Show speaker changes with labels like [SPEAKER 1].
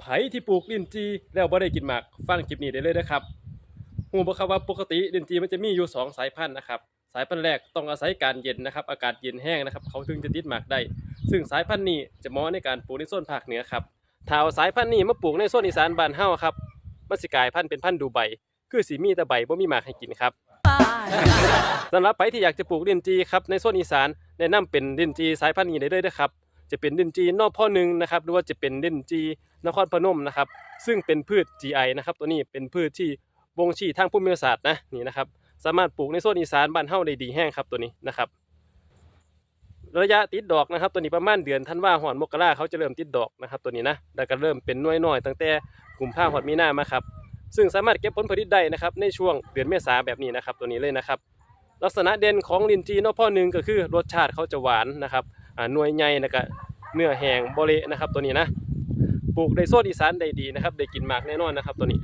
[SPEAKER 1] ไผที่ปลูกลิ้นจีแล้วบ่ได้กินหมากฟังคลิปนี้ได้เลยนะครับฮู้บ่ครับว่าปกติลิ้นจีมันจะมีอยู่สองสายพันธุ์นะครับสายพันธุ์แรกต้องอาศัยการเย็นนะครับ อากาศเย็นแห้งนะครับ เขาถึงจะติดหมากได้ ซึ่งสายพันธุ์นี้จะเหมาะในการปลูกในโซนภาคเหนือครับถ้าเอาสายพันธุ์นี้มาปลูกในโซนอีสานบ้านเฮาครับมันสิกลายพันธุ์เป็นพันธุ์ดูใบ คือสิมีแต่ใบบ่มีหมากให้กินครับสำหรับใครที่อยากจะปลูกลิ้นจีครับในโซนอีสานแนะนำเป็นลิ้นจีสายพันธุ์นี้ได้เลยนะครับ จะเป็นลิ้นจีนอกพ่อหนึ่งนะครับหรือว่าจะเป็นลิ้นจีนครพนมนะครับ ซึ่งเป็นพืช GI นะครับ ตัวนี้เป็นพืชที่บ่งชี้ทางภูมิศาสตร์นะนี่นะครับ สามารถปลูกในโซนอีสานบ้านเฮาได้ดีแห้งครับตัวนี้นะครับ ระยะติดดอกนะครับ ตัวนี้ประมาณเดือนธันวาหอนมกราเขาจะเริ่มติดดอกนะครับตัวนี้นะแล้วก็เริ่มเป็นน้อยน้อยตั้งแต่กลุ่มภาพันมีหน้ามาครับซึ่งสามารถเก็บผลผลิตได้นะครับในช่วงเดือนเมษาแบบนี้นะครับตัวนี้เลยนะครับ ลักษณะเด่นของลินจีนอพ่อหนึ่งก็คือรสชาติเขาจะหวานนะครับ หน่วยใหญ่นะก็เนื้อแห้งบรินะครับตัวนี้นะ ปลูกในโซนอีสานได้ดีนะครับ ได้กินหมากแน่นอนนะครับตัวนี้